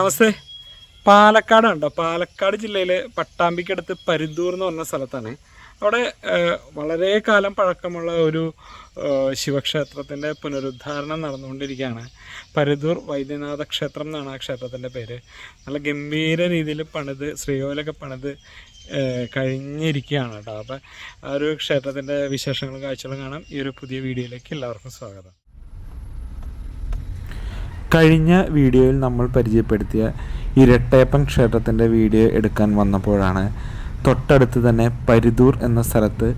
നമസ്തേ. പാലക്കാട് ഉണ്ടോ പാലക്കാട് ജില്ലയിലെ പട്ടാമ്പിക്കടുത്ത് പരിന്തൂർ എന്ന് പറഞ്ഞ സ്ഥലത്താണ്. അവിടെ വളരെ കാലം പഴക്കമുള്ള ഒരു ശിവക്ഷേത്രത്തിന്റെ പുനരുദ്ധാരണം നടന്നുകൊണ്ടിരിക്കുകയാണ്. പരിദൂർ വൈദ്യനാഥ ക്ഷേത്രം എന്നാണ് ആ ക്ഷേത്രത്തിന്റെ പേര്. നല്ല ഗംഭീര രീതിയിൽ പണിത് ശ്രീകോലൊക്കെ പണിത് കഴിഞ്ഞിരിക്കുകയാണ് കേട്ടോ അപ്പോൾ ആ ഒരു ക്ഷേത്രത്തിന്റെ വിശേഷങ്ങളും കാഴ്ചകളും കാണാം. ഈ ഒരു പുതിയ വീഡിയോയിലേക്ക് എല്ലാവർക്കും സ്വാഗതം. കഴിഞ്ഞ വീഡിയോയിൽ നമ്മൾ പരിചയപ്പെടുത്തിയ ഇരട്ടയപ്പൻ ക്ഷേത്രത്തിന്റെ വീഡിയോ എടുക്കാൻ വന്നപ്പോഴാണ് തൊട്ടടുത്ത് തന്നെ പരിദൂർ എന്ന സ്ഥലത്ത്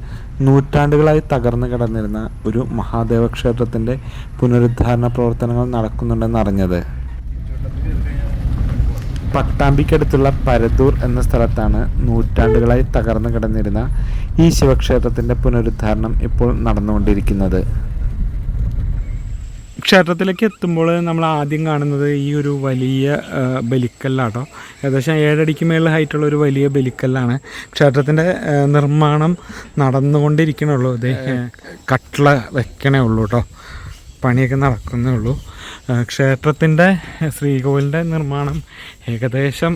നൂറ്റാണ്ടുകളായി തകർന്നു കിടന്നിരുന്ന ഒരു മഹാദേവ ക്ഷേത്രത്തിന്റെ പുനരുദ്ധാരണ പ്രവർത്തനങ്ങൾ നടക്കുന്നുണ്ടെന്ന് അറിഞ്ഞത്. പട്ടാമ്പിക്കടുത്തുള്ള പരദൂർ എന്ന സ്ഥലത്താണ് നൂറ്റാണ്ടുകളായി തകർന്നു കിടന്നിരുന്ന ഈ ശിവക്ഷേത്രത്തിന്റെ പുനരുദ്ധാരണം ഇപ്പോൾ നടന്നുകൊണ്ടിരിക്കുന്നത്. ക്ഷേത്രത്തിലേക്ക് എത്തുമ്പോൾ നമ്മൾ ആദ്യം കാണുന്നത് ഈ ഒരു വലിയ ബലിക്കല്ലാണ് ബലിക്കല്ലാട്ടോ. ഏകദേശം ഏഴടിക്ക് മേളിൽ ഹൈറ്റുള്ള ഒരു വലിയ ബലിക്കല്ലാണ്. ക്ഷേത്രത്തിന്റെ നിർമ്മാണം നടന്നുകൊണ്ടിരിക്കണുള്ളൂ ഇത് കട്ടള വെക്കണേ ഉള്ളൂ കേട്ടോ പണിയൊക്കെ നടക്കുന്നേ ഉള്ളൂ. ക്ഷേത്രത്തിന്റെ ശ്രീകോവിലിന്റെ നിർമ്മാണം ഏകദേശം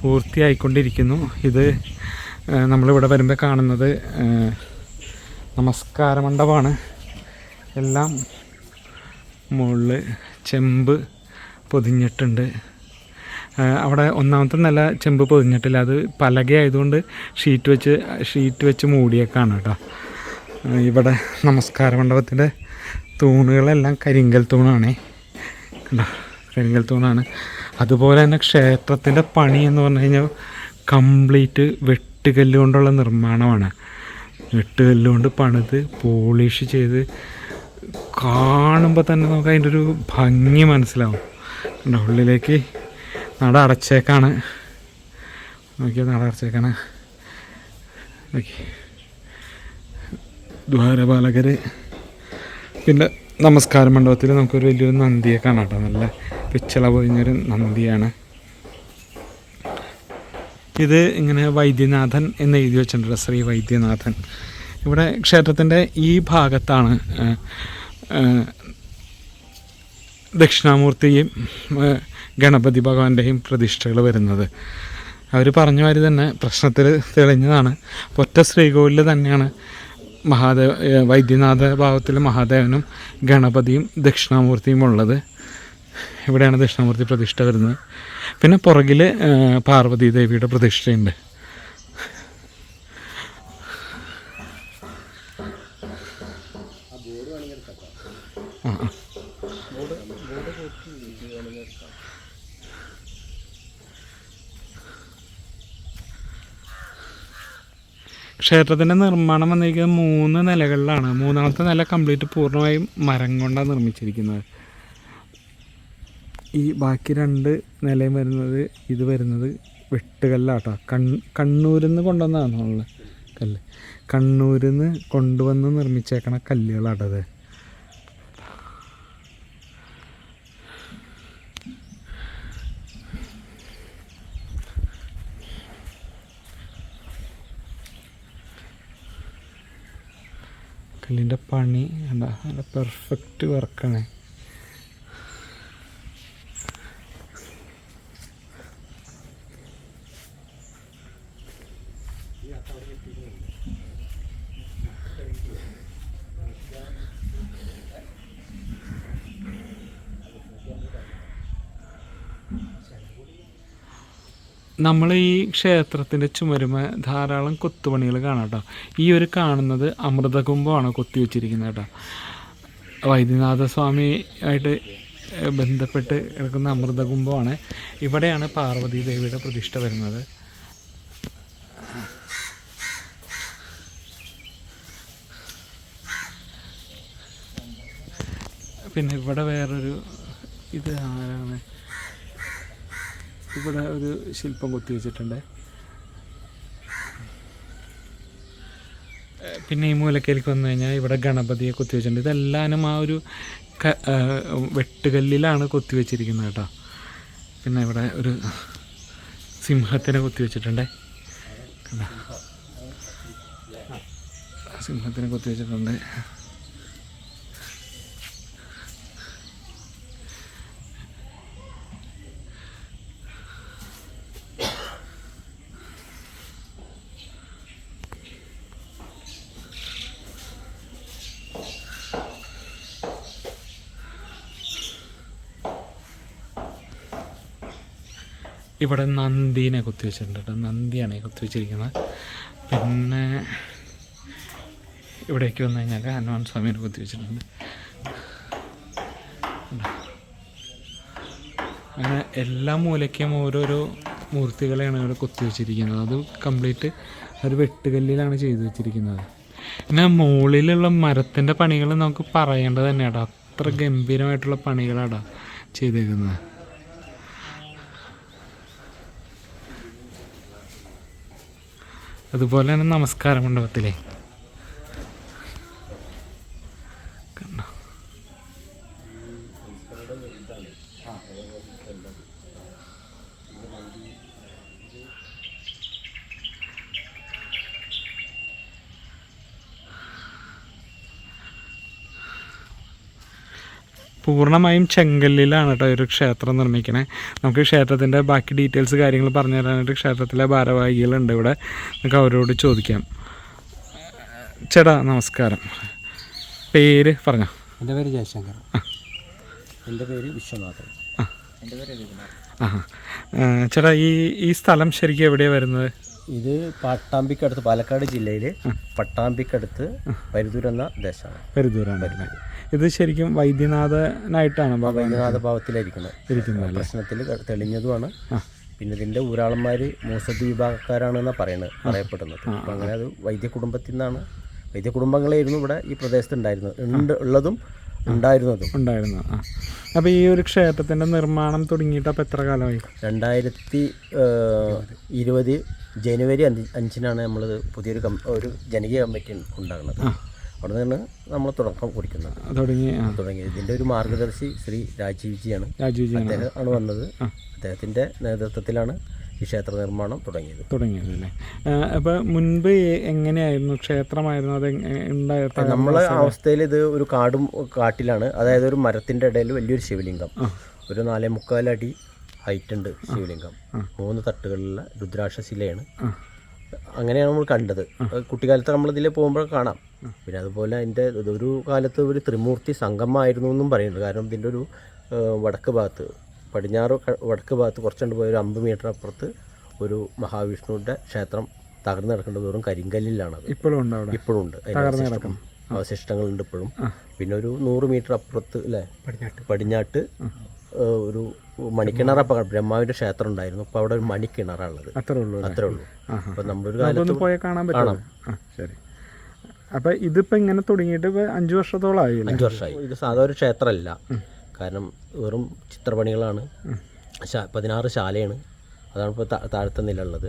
പൂർത്തിയായിക്കൊണ്ടിരിക്കുന്നു. ഇത് നമ്മളിവിടെ വരുമ്പോൾ കാണുന്നത് നമസ്കാര മണ്ഡപമാണ് എല്ലാം മുകളിൽ ചെമ്പ് പൊതിഞ്ഞിട്ടുണ്ട്. അവിടെ ഒന്നാമത്തെ നല്ല ചെമ്പ് പൊതിഞ്ഞിട്ടില്ല. അത് പലകയായതുകൊണ്ട് ഷീറ്റ് വെച്ച് ഷീറ്റ് വെച്ച് മൂടിയേക്കാണ് കേട്ടോ. ഇവിടെ നമസ്കാര മണ്ഡപത്തിന്റെ തൂണുകളെല്ലാം കരിങ്കൽ തൂണാണേ. കണ്ടോ? കരിങ്കൽ തൂണാണ്. അതുപോലെ തന്നെ ക്ഷേത്രത്തിന്റെ പണി എന്ന് പറഞ്ഞു കഴിഞ്ഞാൽ കംപ്ലീറ്റ് വെട്ടുകല്ല് കൊണ്ടുള്ള നിർമ്മാണമാണ്. വെട്ടുകല്ല് കൊണ്ട് പണിത് പോളിഷ് ചെയ്ത് കാണുമ്പോൾ തന്നെ നമുക്ക് അതിന്റെ ഒരു ഭംഗി മനസ്സിലാവും. കണ്ടോ ഉള്ളിലേക്ക് നട അടച്ചേക്കാണ്. നോക്കിയാൽ നട അടച്ചേക്കാണ്. നോക്കി. ദ്വാരപാലകർ പിന്നെ നമസ്കാര മണ്ഡപത്തിൽ നമുക്കൊരു വലിയൊരു നന്ദിയെ കാണാം കേട്ടോ. നല്ല പിച്ചള പൊതിഞ്ഞൊരു നന്ദിയാണ്. ഇത് ഇങ്ങനെ വൈദ്യനാഥൻ എന്ന് എഴുതി വെച്ചിട്ടുണ്ട്. ശ്രീ വൈദ്യനാഥൻ. ഇവിടെ ക്ഷേത്രത്തിന്റെ ഈ ഭാഗത്താണ് ദക്ഷിണാമൂർത്തിയും ഗണപതി ഭഗവാന്റെയും പ്രതിഷ്ഠകൾ വരുന്നത്. അവർ പറഞ്ഞ മാതിരി തന്നെ പ്രശ്നത്തിൽ തെളിഞ്ഞതാണ്. ഒറ്റ ശ്രീകോവിലിൽ തന്നെയാണ് മഹാദേവ വൈദ്യനാഥ ഭാവത്തിൽ മഹാദേവനും ഗണപതിയും ദക്ഷിണാമൂർത്തിയും ഉള്ളത്. ഇവിടെയാണ് ദക്ഷിണാമൂർത്തി പ്രതിഷ്ഠ വരുന്നത്. പിന്നെ പുറകിൽ പാർവതി ദേവിയുടെ പ്രതിഷ്ഠയുണ്ട് ആ ആ. ക്ഷേത്രത്തിന്റെ നിർമ്മാണം വന്നിരിക്കുന്നത് മൂന്ന് നിലകളിലാണ്. മൂന്നാമത്തെ നില കംപ്ലീറ്റ് പൂർണമായും മരം കൊണ്ടാണ് നിർമ്മിച്ചിരിക്കുന്നത്. ഈ ബാക്കി രണ്ട് നിലയും വരുന്നത് ഇത് വരുന്നത് വെട്ടുകല്ലാട്ടോ. കൺ കണ്ണൂരിൽ നിന്ന് കൊണ്ടുവന്നതാണ് നമ്മൾ കല്ല്. കണ്ണൂരിൽ നിന്ന് കൊണ്ടുവന്ന് നിർമ്മിച്ചേക്കണ കല്ലുകളാണത് കല്ലിന്റെ പണി എന്താ നല്ല പെർഫെക്റ്റ് വർക്കാണ് നമ്മൾ ഈ ക്ഷേത്രത്തിന്റെ ചുമരുമ ധാരാളം കൊത്തുപണികൾ കാണാം കേട്ടോ. ഈ ഒരു കാണുന്നത് അമൃതകുംഭമാണ് കൊത്തി വെച്ചിരിക്കുന്നത് കേട്ടോ. വൈദ്യനാഥ സ്വാമി ആയിട്ട് ബന്ധപ്പെട്ട് കിടക്കുന്ന അമൃതകുംഭമാണ്. ഇവിടെയാണ് പാർവതി ദേവിയുടെ പ്രതിഷ്ഠ വരുന്നത്. പിന്നെ ഇവിടെ വേറൊരു ഇത് ആരാണ്? ഇവിടെ ഒരു ശില്പം കൊത്തി വെച്ചിട്ടുണ്ട്. പിന്നെ ഈ മൂലക്കയിലേക്ക് വന്നു കഴിഞ്ഞാൽ ഇവിടെ ഗണപതിയെ കൊത്തി വെച്ചിട്ടുണ്ട്. ഇതെല്ലാനും ആ ഒരു വെട്ടുകല്ലിലാണ് കൊത്തി വെച്ചിരിക്കുന്നത് കേട്ടോ. പിന്നെ ഇവിടെ ഒരു സിംഹത്തിനെ കൊത്തി വെച്ചിട്ടുണ്ട്. കണ്ടോ? സിംഹത്തിനെ കൊത്തി ഇവിടെ നന്ദീനെ കുത്തിവെച്ചിട്ടുണ്ട് കേട്ടോ. നന്ദിയാണ് കുത്തി കുത്തിവെച്ചിരിക്കുന്നത്. പിന്നെ ഇവിടേക്ക് വന്നു കഴിഞ്ഞാൽ ഹനുമാൻ സ്വാമീനെ കുത്തിവെച്ചിട്ടുണ്ട്. അങ്ങനെ എല്ലാ മൂലയ്ക്കും ഓരോരോ മൂർത്തികളെയാണ് ഇവിടെ കുത്തിവെച്ചിരിക്കുന്നത്. അത് കംപ്ലീറ്റ് ഒരു വെട്ടുകല്ലിലാണ് ചെയ്തു വെച്ചിരിക്കുന്നത്. പിന്നെ മുകളിലുള്ള മരത്തിന്റെ പണികൾ നമുക്ക് പറയേണ്ടത് തന്നെയാടാ. അത്ര ഗംഭീരമായിട്ടുള്ള പണികളാടാ ചെയ്തേക്കുന്നത്. അതുപോലെ തന്നെ നമസ്കാര മണ്ഡപത്തിലെ. കണ്ടോ? പൂർണമായും ചെങ്കല്ലിലാണ് കേട്ടോ ഒരു ക്ഷേത്രം നിർമ്മിക്കണേ. നമുക്ക് ക്ഷേത്രത്തിന്റെ ബാക്കി ഡീറ്റെയിൽസ് കാര്യങ്ങൾ പറഞ്ഞു തരാനായിട്ട് ക്ഷേത്രത്തിലെ ഭാരവാഹികളുണ്ട് ഇവിടെ. നമുക്ക് അവരോട് ചോദിക്കാം. ചേട്ടാ നമസ്കാരം. പേര് പറഞ്ഞോ. എന്റെ പേര് ജയശങ്കർ. എന്റെ പേര് വിശ്വനാഥൻ. എന്റെ പേര് ആ ചേട്ടാ ഈ ഈ സ്ഥലം ശരിക്കും എവിടെയാണ് വരുന്നത്? ഇത് പട്ടാമ്പിക്കടുത്ത് പാലക്കാട് ജില്ലയിൽ പട്ടാമ്പിക്കടുത്ത് പരുതൂർ എന്ന ദേശമാണ്. വരുന്നത് ഇത് ശരിക്കും വൈദ്യനാഥനായിട്ടാണ് വൈദ്യനാഥ ഭാവത്തിലായിരിക്കുന്നത് ഇരിക്കുന്നത് പ്രശ്നത്തിൽ തെളിഞ്ഞതുമാണ്. പിന്നെ ഇതിന്റെ ഊരാളന്മാർ മൂസദ് വിഭാഗക്കാരാണെന്നാണ് പറയുന്നത് പറയപ്പെടുന്നത്. അപ്പം അങ്ങനെ അത് വൈദ്യ കുടുംബത്തിൽ നിന്നാണ് വൈദ്യ കുടുംബങ്ങളായിരുന്നു ഇവിടെ ഈ പ്രദേശത്ത് ഉണ്ടായിരുന്നത്. ഉണ്ട് ഉള്ളതും ഉണ്ടായിരുന്നതും. ഉണ്ടായിരുന്നു അപ്പൊ അപ്പോൾ ഈ ഒരു ക്ഷേത്രത്തിന്റെ നിർമ്മാണം തുടങ്ങിയിട്ട് അപ്പോൾ എത്ര കാലമായി? രണ്ടായിരത്തി ഇരുപത് ജനുവരി അഞ്ച് അഞ്ചിനാണ് നമ്മൾ പുതിയൊരു കം ഒരു ജനകീയ കമ്മിറ്റി ഉണ്ടാകുന്നത്. അവിടെ നിന്ന് നമ്മൾ തുടക്കം കുറിക്കുന്നത്. തുടങ്ങി തുടങ്ങി തുടങ്ങിയത്. ഇതിന്റെ ഒരു മാർഗദർശി ശ്രീ രാജീവ് ജിയാണ്. രാജുജിയാണ് അദ്ദേഹം ആണ് വന്നത്. അദ്ദേഹത്തിന്റെ നേതൃത്വത്തിലാണ് ഈ ക്ഷേത്ര നിർമ്മാണം തുടങ്ങിയത്. തുടങ്ങിയത് അല്ലേ? അപ്പോൾ മുൻപ് എങ്ങനെയായിരുന്നു? ക്ഷേത്രമായിരുന്നു? അത് ഉണ്ടായിരുന്നു ഉണ്ടായ നമ്മളെ അവസ്ഥയിൽ ഇത് ഒരു കാടും കാട്ടിലാണ്. അതായത് ഒരു മരത്തിന്റെ ഇടയിൽ വലിയൊരു ശിവലിംഗം. ഒരു നാലേ മുക്കാലടി ഹൈറ്റ് ഉണ്ട് ശിവലിംഗം മൂന്ന് തട്ടുകളിലുള്ള രുദ്രാക്ഷ ശിലയാണ്. അങ്ങനെയാണ് നമ്മൾ കണ്ടത്. കുട്ടിക്കാലത്ത് നമ്മൾ ഇതിൽ പോകുമ്പോൾ കാണാം. പിന്നെ അതുപോലെ അതിന്റെ ഒരു കാലത്ത് ഒരു ത്രിമൂർത്തി സംഗമമായിരുന്നു എന്നും പറയുന്നുണ്ട്. കാരണം ഇതിന്റെ ഒരു വടക്ക് ഭാഗത്ത് പടിഞ്ഞാറ് വടക്ക് ഭാഗത്ത് കുറച്ചുകൊണ്ട് പോയ ഒരു അമ്പത് മീറ്റർ അപ്പുറത്ത് ഒരു മഹാവിഷ്ണുവിന്റെ ക്ഷേത്രം തകർന്നു കിടക്കേണ്ടത് വെറും കരിങ്കല്ലിലാണ് ഇപ്പോഴും ഉണ്ട് ഇപ്പോഴും ഉണ്ട്. അവശിഷ്ടങ്ങളുണ്ട് ഇപ്പോഴും. പിന്നെ ഒരു നൂറ് മീറ്റർ അപ്പുറത്ത് അല്ലേ? പടിഞ്ഞാട്ട്. പടിഞ്ഞാട്ട് ഒരു മണിക്കിണർ അപ്പം ബ്രഹ്മാവിന്റെ ക്ഷേത്രം ഉണ്ടായിരുന്നു അപ്പൊ അവിടെ ഒരു മണിക്കിണറുള്ളത് അത്രേ ഉള്ളൂ അത്രേ ഉള്ളൂ. അപ്പൊ നമ്മളൊരു കാലത്ത് പോയാൽ കാണാൻ പറ്റും ശരി. അപ്പോൾ ഇതിപ്പോൾ ഇങ്ങനെ തുടങ്ങിയിട്ട് അഞ്ചു അഞ്ച് വർഷത്തോളമായി അഞ്ചു വർഷമായി. ഇത് സാധാ ഒരു ക്ഷേത്രമല്ല. കാരണം വെറും ചിത്രപണികളാണ്. പതിനാറ് ശാലയാണ്. അതാണ് ഇപ്പോൾ താഴത്തെ നില ഉള്ളത്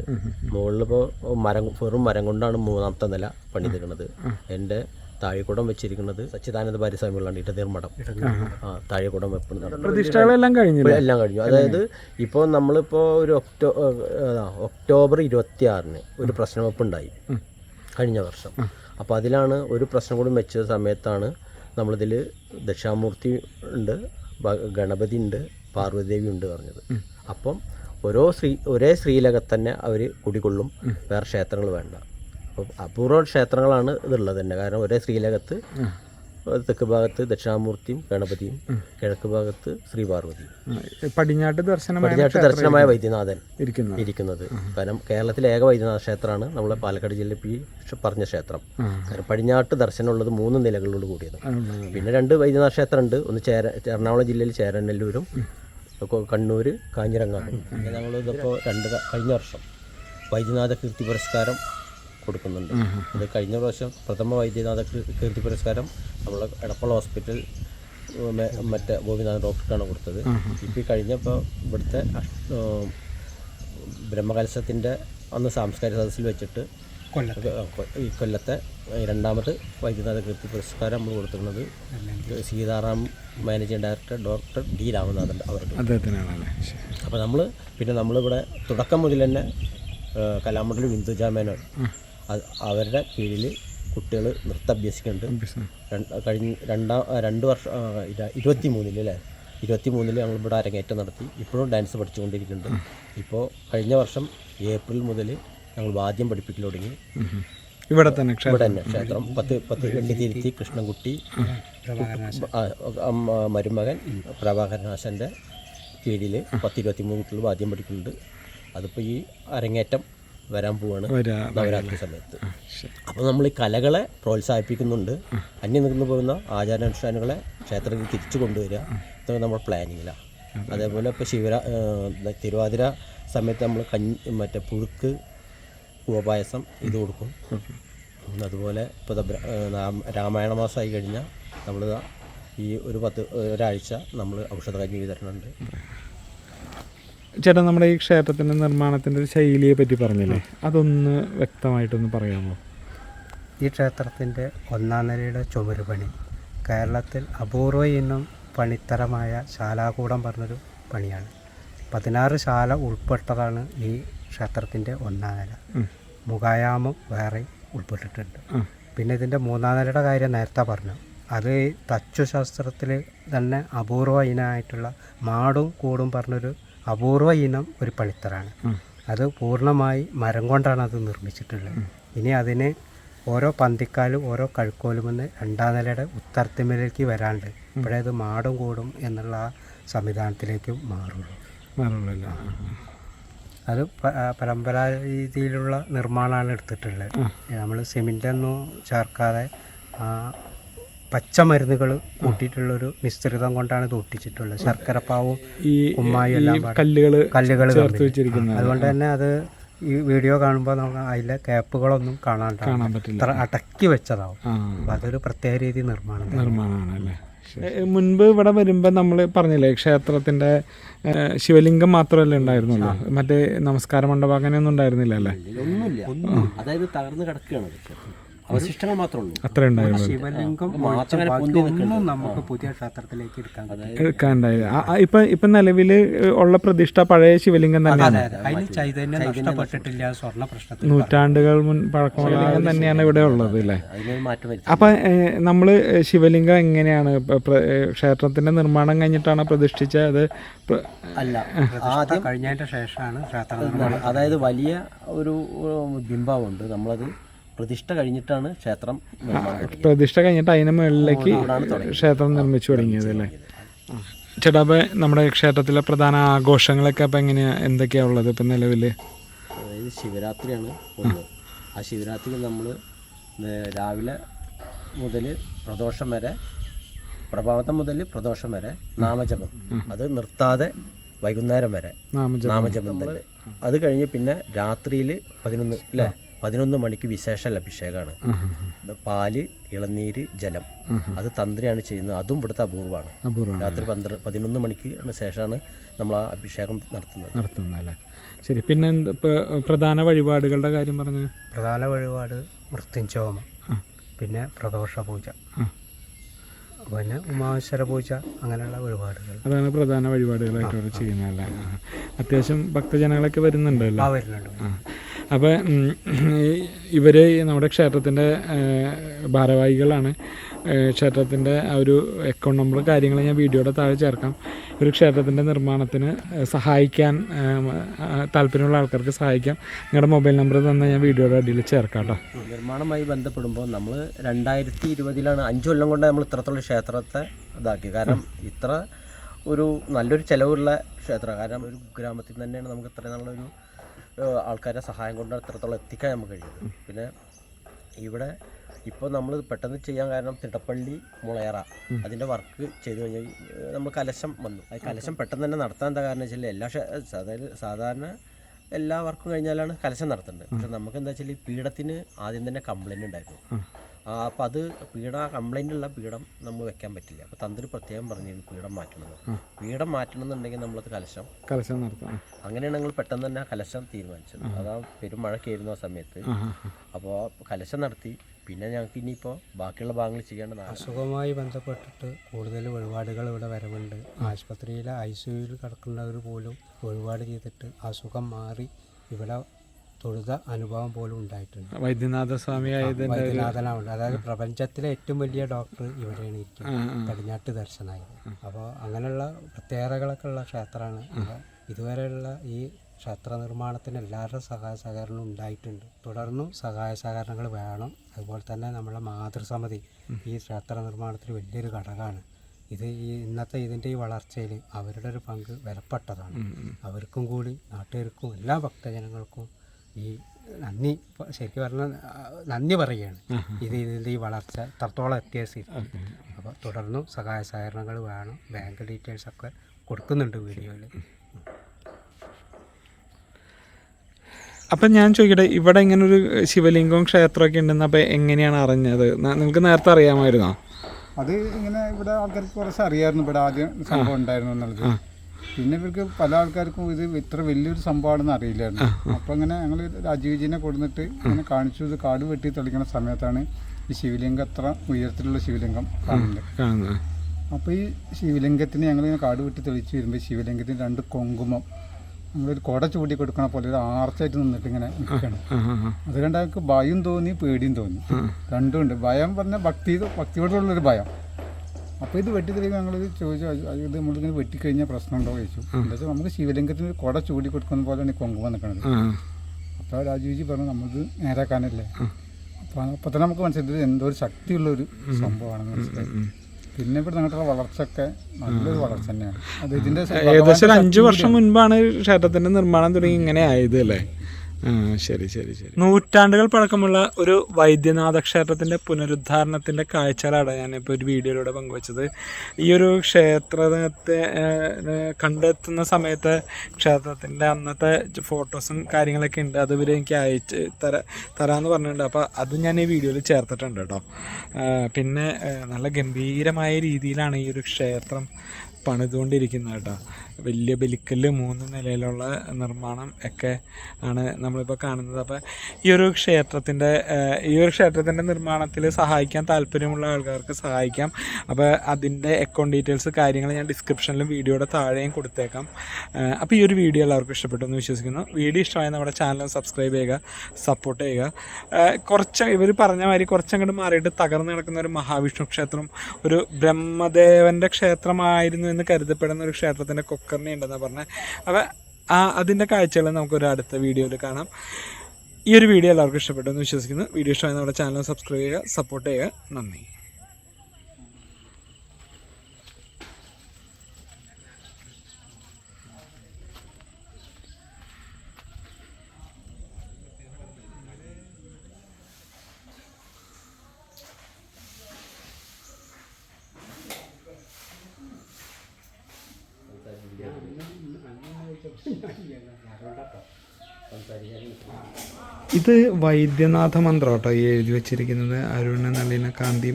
മുകളിലിപ്പോൾ മരം വെറും മരം കൊണ്ടാണ് മൂന്നാമത്തെ നില പണിതിരിക്കുന്നത് എന്റെ താഴെക്കുടം വെച്ചിരിക്കുന്നത് സച്ചിദാനന്ദ പാരിസ്വാമികളാണ് ഇടതീർമഠം ആ താഴെക്കുടം വെപ്പുന്നത് പ്രതിഷ്ഠകളെല്ലാം കഴിഞ്ഞു എല്ലാം കഴിഞ്ഞു. അതായത് ഇപ്പോൾ നമ്മളിപ്പോൾ ഒരു ഒക്ടോ ഒക്ടോബർ ഇരുപത്തി ആറിന് ഒരു പ്രശ്നം ഉണ്ടായി കഴിഞ്ഞ വർഷം. അപ്പോൾ അതിലാണ് ഒരു പ്രശ്നം കൂടി വെച്ച സമയത്താണ് നമ്മളിതിൽ ദക്ഷിണാമൂർത്തി ഉണ്ട് ഗണപതി ഉണ്ട് പാർവതിദേവി ഉണ്ട് പറഞ്ഞത്. അപ്പം ഓരോ ശ്രീ ഒരേ ശ്രീലകത്ത് തന്നെ അവർ കുടികൊള്ളും വേറെ ക്ഷേത്രങ്ങൾ വേണ്ട. അപ്പം അപൂർവ ക്ഷേത്രങ്ങളാണ് ഇതുള്ളത് തന്നെ. കാരണം ഒരേ ശ്രീലകത്ത് തെക്ക് ഭാഗത്ത് ദക്ഷിണാമൂർത്തിയും ഗണപതിയും കിഴക്ക് ഭാഗത്ത് ശ്രീ പാർവതിയും ആ, പടിഞ്ഞാട്ട് ദർശനം പടിഞ്ഞാട്ട് ദർശനമായ വൈദ്യനാഥൻ ഇരിക്കുന്നത്. കാരണം കേരളത്തിലെ ഏക വൈദ്യനാഥ ക്ഷേത്രമാണ് നമ്മളെ പാലക്കാട് ജില്ലയിൽ ഇപ്പോൾ ഈ പറഞ്ഞ ക്ഷേത്രം. കാരണം പടിഞ്ഞാട്ട് ദർശനമുള്ളത് മൂന്ന് നിലകളോട് കൂടിയത്. പിന്നെ രണ്ട് വൈദ്യനാഥ ക്ഷേത്രമുണ്ട്. ഒന്ന് ചേര എറണാകുളം ജില്ലയിൽ ചേരനെല്ലൂരും കണ്ണൂര് കണ്ണൂർ കാഞ്ഞിരങ്ങാടും ഞങ്ങൾ രണ്ട് കഴിഞ്ഞ വർഷം വൈദ്യനാഥ കീർത്തി പുരസ്കാരം കൊടുക്കുന്നുണ്ട്. അത് കഴിഞ്ഞ പ്രാവശ്യം പ്രഥമ വൈദ്യനാഥ കീർത്തി പുരസ്കാരം നമ്മൾ എടപ്പള്ള ഹോസ്പിറ്റൽ മറ്റേ ഗോപിനാഥൻ ഡോക്ടർക്കാണ് കൊടുത്തത്. ഇപ്പം ഈ കഴിഞ്ഞപ്പോൾ ഇവിടുത്തെ ബ്രഹ്മകലശത്തിന്റെ അന്ന് സാംസ്കാരിക സദസ്സിൽ വെച്ചിട്ട് ഈ കൊല്ലത്തെ രണ്ടാമത് വൈദ്യനാഥ കീർത്തി പുരസ്കാരം നമ്മൾ കൊടുത്തിരുന്നത് Sitaram managing director doctor D Ramanathan അവരുടെ അപ്പോൾ നമ്മൾ പിന്നെ നമ്മളിവിടെ തുടക്കം മുതൽ തന്നെ കലാമണ്ഡലം ബിന്ദുജ മേനോൻ അത് അവരുടെ കീഴിൽ കുട്ടികൾ നൃത്തം അഭ്യസിക്കുന്നുണ്ട് കഴിഞ്ഞ രണ്ടാം രണ്ട് വർഷം ഇരുപത്തി മൂന്നിൽ അല്ലേ? ഇരുപത്തി മൂന്നിൽ ഞങ്ങളിവിടെ അരങ്ങേറ്റം നടത്തി. ഇപ്പോഴും ഡാൻസ് പഠിച്ചുകൊണ്ടിരിക്കുന്നുണ്ട്. ഇപ്പോൾ കഴിഞ്ഞ വർഷം ഏപ്രിൽ മുതൽ ഞങ്ങൾ വാദ്യം പഠിപ്പിക്കൽ തുടങ്ങി. ഇവിടെ തന്നെ ഇവിടെ തന്നെ ക്ഷേത്രം. പത്ത് പത്ത് വെള്ളിത്തിരുത്തി കൃഷ്ണൻകുട്ടി മരുമകൻ പ്രഭാകരനാശന്റെ കീഴിൽ പത്ത് ഇരുപത്തി മൂന്ന് കുട്ടികൾ വാദ്യം പഠിക്കുന്നുണ്ട് അതിപ്പോൾ ഈ അരങ്ങേറ്റം വരാൻ പോവാണ് വരാ നവരാത്രി സമയത്ത്. അപ്പോൾ നമ്മൾ ഈ കലകളെ പ്രോത്സാഹിപ്പിക്കുന്നുണ്ട്. അന്യം നിന്ന് പോകുന്ന ആചാരാനുഷ്ഠാനങ്ങളെ ക്ഷേത്രത്തിൽ തിരിച്ചു കൊണ്ടുവരിക. ഇതൊക്കെ നമ്മൾ പ്ലാനിങ്ങിലാണ് അതേപോലെ ഇപ്പോൾ ശിവരാ തിരുവാതിര സമയത്ത് നമ്മൾ കഞ്ഞി മറ്റേ പുഴുക്ക് കൂവപായസം ഇത് കൊടുക്കും. അതുപോലെ ഇപ്പോൾ രാമായണ മാസമായി കഴിഞ്ഞാൽ നമ്മൾ ഈ ഒരു പത്ത് ഒരാഴ്ച നമ്മൾ ഔഷധ കഞ്ഞി വിതരണമുണ്ട് ചേട്ടാ നമ്മുടെ ഈ ക്ഷേത്രത്തിന്റെ നിർമ്മാണത്തിന്റെ ഒരു ശൈലിയെ പറ്റി പറഞ്ഞില്ലേ? അതൊന്ന് വ്യക്തമായിട്ടൊന്ന് പറയാമോ? ഈ ക്ഷേത്രത്തിന്റെ ഒന്നാം നിലയുടെ ചുമരുപണി കേരളത്തിൽ അപൂർവ ഇനം പണിത്തരമായ ശാലാകൂടം പറഞ്ഞൊരു പണിയാണ്. പതിനാറ് ശാല ഉൾപ്പെട്ടതാണ് ഈ ക്ഷേത്രത്തിന്റെ ഒന്നാം നില മുഖായാമം വേറെ ഉൾപ്പെട്ടിട്ടുണ്ട്. പിന്നെ ഇതിന്റെ മൂന്നാം നിലയുടെ കാര്യം നേരത്തെ പറഞ്ഞു. അത് തച്ചു തച്ചുശാസ്ത്രത്തിൽ തന്നെ അപൂർവ ഇനമായിട്ടുള്ള മാടും കൂടും പറഞ്ഞൊരു അപൂർവ ഇനം ഒരു പളിത്തറാണ് അത് പൂർണമായി മരം കൊണ്ടാണ് അത് നിർമ്മിച്ചിട്ടുള്ളത്. ഇനി അതിന് ഓരോ പന്തിക്കാലും ഓരോ കഴുക്കോലുമെന്ന് രണ്ടാം നിലയുടെ ഉത്തരത്തിമലേക്ക് വരാണ്ട് ഇവിടെ അത് മാടും കൂടും എന്നുള്ള ആ സംവിധാനത്തിലേക്ക് മാറുള്ളൂ. അത് പരമ്പരാ രീതിയിലുള്ള നിർമ്മാണമാണ് എടുത്തിട്ടുള്ളത്. നമ്മൾ സിമെന്റൊന്നും ചേർക്കാതെ ആ പച്ചമരുന്നുകൾ കൂട്ടിയിട്ടുള്ളൊരു മിശ്രിതം കൊണ്ടാണ് ഇത് ഒട്ടിച്ചിട്ടുള്ളത്. ശർക്കരപ്പാവും ഈ കുമ്മായും എല്ലാം കല്ലുകൾ കല്ലുകൾ വെച്ചിരിക്കുന്നത്. അതുകൊണ്ട് തന്നെ അത് ഈ വീഡിയോ കാണുമ്പോൾ നമുക്ക് അതിലെ ക്യാപ്പുകളൊന്നും കാണാൻ കാണാൻ പറ്റില്ല. അടക്കി വെച്ചതാവും. അപ്പോൾ അതൊരു പ്രത്യേക രീതി നിർമ്മാണം. നിർമ്മാണമാണല്ലേ? മുൻപ് ഇവിടെ വരുമ്പോൾ നമ്മൾ പറഞ്ഞില്ലേ ക്ഷേത്രത്തിന്റെ ശിവലിംഗം മാത്രമല്ലേ ഉണ്ടായിരുന്നുള്ളൂ? മറ്റേ നമസ്കാര മണ്ഡപം അങ്ങനെയൊന്നും ഉണ്ടായിരുന്നില്ല അല്ലേ ഒന്നുമില്ല. അതായത് തകർന്ന് കിടക്കുകയാണ്. അവശിഷ്ടങ്ങൾ മാത്രമേ ഉള്ളൂ. ശിവലിംഗം മാത്രമേ ഒന്നും നമുക്ക് പുതിയ ക്ഷേത്രത്തിലേക്ക് എടുക്കാൻ കഴിയും എടുക്കാണ്ടായി. ഇപ്പൊ ഇപ്പൊ നിലവിൽ ഉള്ള പ്രതിഷ്ഠ പഴയ ശിവലിംഗം തന്നെയാണ്. അതിന് ചൈതന്യം നഷ്ടപ്പെട്ടിട്ടില്ല സ്വർണ പ്രശ്നത്തിൽ നൂറ്റാണ്ടുകൾ മുൻ പഴക്കമുള്ള ലിംഗം തന്നെയാണ് ഇവിടെ ഉള്ളത് അല്ലേ? അപ്പൊ നമ്മൾ ശിവലിംഗം എങ്ങനെയാണ് ക്ഷേത്രത്തിന്റെ നിർമ്മാണം കഴിഞ്ഞിട്ടാണ് പ്രതിഷ്ഠിച്ചത്? അത് അല്ല ആദ്യം കഴിഞ്ഞതിന്റെ ശേഷമാണ് ക്ഷേത്രം അതായത് വലിയ ഒരു ഒരു ബിംബമുണ്ട്. നമ്മളത് പ്രതിഷ്ഠ കഴിഞ്ഞിട്ടാണ് ക്ഷേത്രം പ്രതിഷ്ഠ കഴിഞ്ഞിട്ട് അതിന് മുകളിലേക്ക് ക്ഷേത്രം നിർമ്മിച്ചു തുടങ്ങിയത് അല്ലേ? ചേട്ടാ അപ്പൊ നമ്മുടെ ക്ഷേത്രത്തിലെ പ്രധാന ആഘോഷങ്ങളൊക്കെ അപ്പൊ എങ്ങനെയാ? എന്തൊക്കെയാ ഉള്ളത് ഇപ്പൊ നിലവിൽ? അതായത് ശിവരാത്രിയാണ് ഒന്ന് ആ ശിവരാത്രി നമ്മൾ രാവിലെ മുതൽ പ്രദോഷം വരെ പ്രഭാതം മുതൽ പ്രദോഷം വരെ നാമജപം. അത് നിർത്താതെ വൈകുന്നേരം വരെ നാമജപം. നാമജപം തന്നെ. അത് കഴിഞ്ഞ് പിന്നെ രാത്രിയിൽ പതിനൊന്ന് അല്ലേ? പതിനൊന്ന് മണിക്ക് വിശേഷ അഭിഷേകമാണ് പാൽ ഇളനീര് ജലം. അത് തന്ത്രിയാണ് ചെയ്യുന്നത്. അതും ഇവിടുത്തെ അപൂർവമാണ് രാത്രി പന്ത്രണ്ട് പതിനൊന്ന് മണിക്ക് ശേഷമാണ് നമ്മൾ ആ അഭിഷേകം നടത്തുന്നത്. നടത്തുന്നത് അല്ലേ? ശരി പിന്നെ പ്രധാന വഴിപാടുകളുടെ കാര്യം പറഞ്ഞു? പ്രധാന വഴിപാട് മൃത്യുഞ്ചോമം പിന്നെ പ്രദോഷ പൂജ പിന്നെ ഉമാശ്വര പൂജ അങ്ങനെയുള്ള വഴിപാടുകൾ. അതാണ് പ്രധാന വഴിപാടുകളായിട്ട് ചെയ്യുന്നത് ചെയ്യുന്നതല്ലേ ആ. അത്യാവശ്യം ഭക്തജനങ്ങളൊക്കെ വരുന്നുണ്ടല്ലോ ആ വരുന്നുണ്ട് അപ്പോൾ ഇവർ നമ്മുടെ ക്ഷേത്രത്തിന്റെ ഭാരവാഹികളാണ്. ക്ഷേത്രത്തിന്റെ ആ ഒരു അക്കൗണ്ട് നമ്പർ കാര്യങ്ങൾ ഞാൻ വീഡിയോയുടെ താഴെ ചേർക്കാം. ഒരു ക്ഷേത്രത്തിന്റെ നിർമ്മാണത്തിന് സഹായിക്കാൻ താല്പര്യമുള്ള ആൾക്കാർക്ക് സഹായിക്കാം. നിങ്ങളുടെ മൊബൈൽ നമ്പർ തന്നെ ഞാൻ വീഡിയോയുടെ അടിയിൽ ചേർക്കാം കേട്ടോ. നിർമ്മാണമായി ബന്ധപ്പെടുമ്പോൾ നമ്മൾ രണ്ടായിരത്തി ഇരുപതിലാണ് അഞ്ച് കൊല്ലം കൊണ്ട് നമ്മൾ ഇത്രത്തോളം ക്ഷേത്രത്തെ ഇതാക്കി കാരണം ഇത്ര ഒരു നല്ലൊരു ചിലവുള്ള ക്ഷേത്രം. കാരണം ഒരു ഗ്രാമത്തിൽ തന്നെയാണ് നമുക്ക് ഇത്ര നല്ലൊരു ഏഹ്, ആൾക്കാരെ സഹായം കൊണ്ട് അത്രത്തോളം എത്തിക്കാൻ നമുക്ക് കഴിയും പിന്നെ ഇവിടെ ഇപ്പോൾ നമ്മൾ പെട്ടെന്ന് ചെയ്യാൻ കാരണം തിടപ്പള്ളി മുളയറ. അതിന്റെ വർക്ക് ചെയ്തു കഴിഞ്ഞാൽ നമ്മൾ കലശം വന്നു. അത് കലശം പെട്ടെന്ന് തന്നെ നടത്താൻ എന്താ കാരണം വെച്ചാൽ എല്ലാ അതായത് സാധാരണ എല്ലാ വർക്കും കഴിഞ്ഞാലാണ് കലശം നടത്തേണ്ടത്. പക്ഷെ നമുക്ക് എന്താ വെച്ചാൽ ഈ പീഠത്തിന് ആദ്യം തന്നെ കംപ്ലൈന്റ് ഉണ്ടായിരുന്നു. അപ്പോൾ അത് പീഡ കംപ്ലൈന്റ് ഉള്ള പീഠം നമ്മൾ വെക്കാൻ പറ്റില്ല. അപ്പോൾ തന്ത്രി പ്രത്യേകം പറഞ്ഞു പീഠം മാറ്റണമെന്ന്. പീഠം മാറ്റണം എന്നുണ്ടെങ്കിൽ നമ്മളത് കലശം. കലശം നടത്തണം. അങ്ങനെയാണ് ഞങ്ങൾ പെട്ടെന്ന് തന്നെ ആ കലശം തീരുമാനിച്ചത്. അതാ പെരുമഴക്കായിരുന്നു ആ സമയത്ത്. അപ്പോൾ കലശം നടത്തി. പിന്നെ ഞങ്ങൾക്ക് ഇനിയിപ്പോൾ ബാക്കിയുള്ള ഭാഗങ്ങൾ ചെയ്യേണ്ടത് അസുഖമായി ബന്ധപ്പെട്ടിട്ട് കൂടുതൽ വഴിപാടുകൾ ഇവിടെ വരവുണ്ട്. ആശുപത്രിയിലെ ഐ സിയുയിൽ കിടക്കുന്നവർ പോലും വഴിപാട് ചെയ്തിട്ട് അസുഖം മാറി ഇവിടെ തൊഴുത അനുഭവം പോലും ഉണ്ടായിട്ടുണ്ട്. വൈദ്യനാഥ സ്വാമി വൈദ്യനാഥനാണ് അതായത് പ്രപഞ്ചത്തിലെ ഏറ്റവും വലിയ ഡോക്ടർ ഇവിടെയാണ് ഇരിക്കുന്നത്. പടിഞ്ഞാട്ട് ദർശനായത്. അപ്പോൾ അങ്ങനെയുള്ള പ്രത്യേകതകളൊക്കെ ഉള്ള ക്ഷേത്രമാണ്. ഇതുവരെയുള്ള ഈ ക്ഷേത്ര നിർമ്മാണത്തിന് എല്ലാവരുടെ സഹായ സഹകരണം ഉണ്ടായിട്ടുണ്ട്. തുടർന്നും സഹായ സഹകരണങ്ങൾ വേണം. അതുപോലെ തന്നെ നമ്മളെ മാതൃസമിതി ഈ ക്ഷേത്ര നിർമ്മാണത്തിൽ വലിയൊരു ഘടകമാണ്. ഇത് ഈ ഇന്നത്തെ ഇതിന്റെ ഈ വളർച്ചയിൽ അവരുടെ ഒരു പങ്ക് വിലപ്പെട്ടതാണ് അവർക്കും കൂടി നാട്ടുകാർക്കും എല്ലാ ഭക്തജനങ്ങൾക്കും ഈ നന്ദി ശരിക്കും പറഞ്ഞാൽ നന്ദി പറയുകയാണ്. ഇത് ഇതിന്റെ ഈ വളർച്ച എത്രത്തോളം എത്തിയ സ്ഥിതി അപ്പോൾ തുടർന്നും സഹായ സഹകരണങ്ങൾ വേണം. ബാങ്ക് ഡീറ്റെയിൽസ് ഒക്കെ കൊടുക്കുന്നുണ്ട് വീഡിയോയിൽ അപ്പം ഞാൻ ചോദിക്കട്ടെ ഇവിടെ ഇങ്ങനെ ഒരു ശിവലിംഗവും ക്ഷേത്രമൊക്കെ ഉണ്ടെന്ന് അപ്പം എങ്ങനെയാണ് അറിഞ്ഞത്? നിങ്ങൾക്ക് നേരത്തെ അറിയാമായിരുന്നോ? അത് ഇങ്ങനെ ഇവിടെ ആൾക്കാർക്ക് കുറച്ച് അറിയായിരുന്നു. ഇവിടെ ആദ്യം സംഭവം ഉണ്ടായിരുന്നു എന്നുള്ളത്. പിന്നെ ഇവർക്ക് പല ആൾക്കാർക്കും ഇത് ഇത്ര വലിയൊരു സംഭവമാണെന്ന് അറിയില്ലായിരുന്നു. അപ്പൊ അങ്ങനെ ഞങ്ങൾ രാജീവ്ജിനെ കൊടുത്തിട്ട് ഇങ്ങനെ കാണിച്ചു. ഇത് കാട് വെട്ടി തെളിക്കുന്ന സമയത്താണ് ഈ ശിവലിംഗം അത്ര ഉയരത്തിലുള്ള ശിവലിംഗം കാണുന്നത്. അപ്പോൾ ഈ ശിവലിംഗത്തിന് ഞങ്ങളിങ്ങനെ കാട് വെട്ടി തെളിച്ച് വരുമ്പോൾ ശിവലിംഗത്തിന് രണ്ട് കൊങ്കുമം നമ്മളൊരു കുട ചൂടി കൊടുക്കണ പോലെ ഒരു ആർച്ചായിട്ട് നിന്നിട്ട് ഇങ്ങനെ നിൽക്കണം. അതുകൊണ്ട് അത് കണ്ട് ഞങ്ങൾക്ക് ഭയം തോന്നി പേടിയും തോന്നി. രണ്ടുമുണ്ട് ഭയം പറഞ്ഞ ഭക്തി ഭക്തിയോടുള്ളൊരു ഭയം. അപ്പോൾ ഇത് വെട്ടിത്തെളിയുമ്പോൾ ഞങ്ങൾ ചോദിച്ചു ഇത് നമ്മളിങ്ങനെ വെട്ടിക്കഴിഞ്ഞാൽ പ്രശ്നമുണ്ടോ? ചോദിച്ചു. എന്താ വെച്ചാൽ നമുക്ക് ശിവലിംഗത്തിന് കൊട ചൂടി കൊടുക്കുന്ന പോലെയാണ് ഈ കൊങ്കുമ നിൽക്കുന്നത് അപ്പോൾ രാജുജി പറഞ്ഞു നമ്മളിത് നേരാക്കാനല്ലേ. അപ്പോൾ അപ്പോൾ തന്നെ നമുക്ക് മനസ്സിലായി എന്തോ ഒരു ശക്തിയുള്ളൊരു സംഭവമാണെന്ന് മനസ്സിലായി. പിന്നെ ഇവിടെ ഞങ്ങളുടെ വളർച്ചയൊക്കെ നല്ലൊരു വളർച്ച തന്നെയാണ്. അത് ഇതിന്റെ ഏകദേശം അഞ്ച് വർഷം മുൻപാണ് ക്ഷേത്രത്തിന്റെ നിർമ്മാണം തുടങ്ങി ഇങ്ങനെ ആയത് അല്ലേ? ശരി ശരി ശരി. നൂറ്റാണ്ടുകൾ പഴക്കമുള്ള ഒരു വൈദ്യനാഥ ക്ഷേത്രത്തിന്റെ പുനരുദ്ധാരണത്തിന്റെ കാഴ്ചകളാണ് ഞാൻ ഞാനിപ്പോൾ ഒരു വീഡിയോയിലൂടെ പങ്കുവച്ചത്. ഈ ഒരു ക്ഷേത്രത്തെ കണ്ടെത്തുന്ന സമയത്ത് ക്ഷേത്രത്തിന്റെ അന്നത്തെ ഫോട്ടോസും കാര്യങ്ങളൊക്കെ ഉണ്ട്. അത് ഇവരെ എനിക്ക് അയച്ച് തര തരാമെന്ന് പറഞ്ഞിട്ടുണ്ട്. അപ്പോൾ അത് ഞാൻ ഈ വീഡിയോയിൽ ചേർത്തിട്ടുണ്ട് കേട്ടോ. പിന്നെ നല്ല ഗംഭീരമായ രീതിയിലാണ് ഈ ഒരു ക്ഷേത്രം പണിതുകൊണ്ടിരിക്കുന്നത് കേട്ടോ. വലിയ ബലിക്കല്ല് മൂന്ന് നിലയിലുള്ള നിർമ്മാണം ഒക്കെ ആണ് നമ്മളിപ്പോൾ കാണുന്നത്. അപ്പോൾ ഈ ഒരു ക്ഷേത്രത്തിന്റെ ഈ ഒരു ക്ഷേത്രത്തിന്റെ നിർമ്മാണത്തിൽ സഹായിക്കാൻ താല്പര്യമുള്ള ആൾക്കാർക്ക് സഹായിക്കാം. അപ്പോൾ അതിന്റെ അക്കൗണ്ട് ഡീറ്റെയിൽസ് കാര്യങ്ങൾ ഞാൻ ഡിസ്ക്രിപ്ഷനിലും വീഡിയോയുടെ താഴെയും കൊടുത്തേക്കാം. അപ്പോൾ ഈ ഒരു വീഡിയോ എല്ലാവർക്കും ഇഷ്ടപ്പെട്ടു എന്ന് വിശ്വസിക്കുന്നു. വീഡിയോ ഇഷ്ടമായ നമ്മുടെ ചാനൽ സബ്സ്ക്രൈബ് ചെയ്യുക സപ്പോർട്ട് ചെയ്യുക. കുറച്ച് ഇവർ പറഞ്ഞ മാതിരി കുറച്ചങ്ങോട്ട് മാറിയിട്ട് തകർന്നു കിടക്കുന്ന ഒരു മഹാവിഷ്ണു ക്ഷേത്രം ഒരു ബ്രഹ്മദേവന്റെ ക്ഷേത്രമായിരുന്നു എന്ന് കരുതപ്പെടുന്ന ഒരു ക്ഷേത്രത്തിന്റെ കൊക്കർണി ഉണ്ടെന്ന് പറഞ്ഞത് അപ്പോൾ ആ അതിന്റെ കാഴ്ചകൾ നമുക്കൊരു അടുത്ത വീഡിയോയിൽ കാണാം. ഈ ഒരു വീഡിയോ എല്ലാവർക്കും ഇഷ്ടപ്പെട്ടു എന്ന് വിശ്വസിക്കുന്നു. വീഡിയോ ഇഷ്ടമായി നമ്മുടെ ചാനൽ സബ്സ്ക്രൈബ് ചെയ്യുക സപ്പോർട്ട് ചെയ്യുക. നന്ദി. ഇത് വൈദ്യനാഥ മന്ത്രം കേട്ടോ ഈ എഴുതി വെച്ചിരിക്കുന്നത്. അരുണ നളിന കാന്തി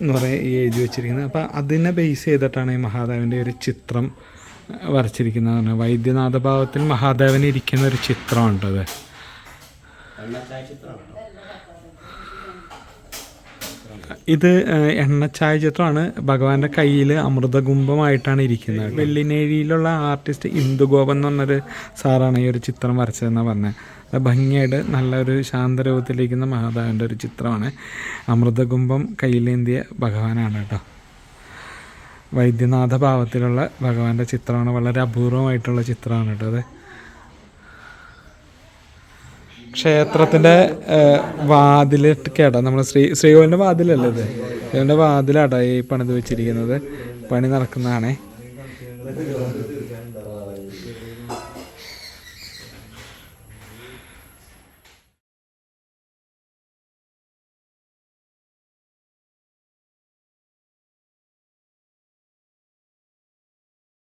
എന്ന് പറയുക ഈ എഴുതി വെച്ചിരിക്കുന്നത്. അപ്പോൾ അതിനെ ബേസ് ചെയ്തിട്ടാണ് ഈ മഹാദേവന്റെ ഒരു ചിത്രം വരച്ചിരിക്കുന്നത് വൈദ്യനാഥ ഭാവത്തിൽ മഹാദേവൻ ഇരിക്കുന്ന ഒരു ചിത്രമാണ് കേട്ടോ അത് ഇത് എണ്ണച്ചായ ചിത്രമാണ് ഭഗവാന്റെ കയ്യിൽ അമൃതകുംഭമായിട്ടാണ് ഇരിക്കുന്നത്. വെള്ളിനേഴിയിലുള്ള ആർട്ടിസ്റ്റ് ഇന്ദുഗോപൻ എന്ന് പറഞ്ഞൊരു സാറാണ് ഈ ഒരു ചിത്രം വരച്ചതെന്ന് പറഞ്ഞത് ഭംഗിയായിട്ട് നല്ലൊരു ശാന്തരൂപത്തിലിരിക്കുന്ന മഹാദേവന്റെ ഒരു ചിത്രമാണ്. അമൃതകുംഭം കയ്യിലേന്തിയ ഭഗവാനാണ് കേട്ടോ. വൈദ്യനാഥ ഭാവത്തിലുള്ള ഭഗവാന്റെ ചിത്രമാണ്. വളരെ അപൂർവമായിട്ടുള്ള ചിത്രമാണ് കേട്ടോ അത്. ക്ഷേത്രത്തിന്റെ വാതിലിട്ട് കേട്ടോ. നമ്മൾ ശ്രീ ശ്രീകോവിലിന്റെ വാതിലല്ലേ ഇത്? ശ്രീകോവിന്റെ വാതിലാടാ ഈ പണിത് വെച്ചിരിക്കുന്നത്. പണി നടക്കുന്നതാണേ.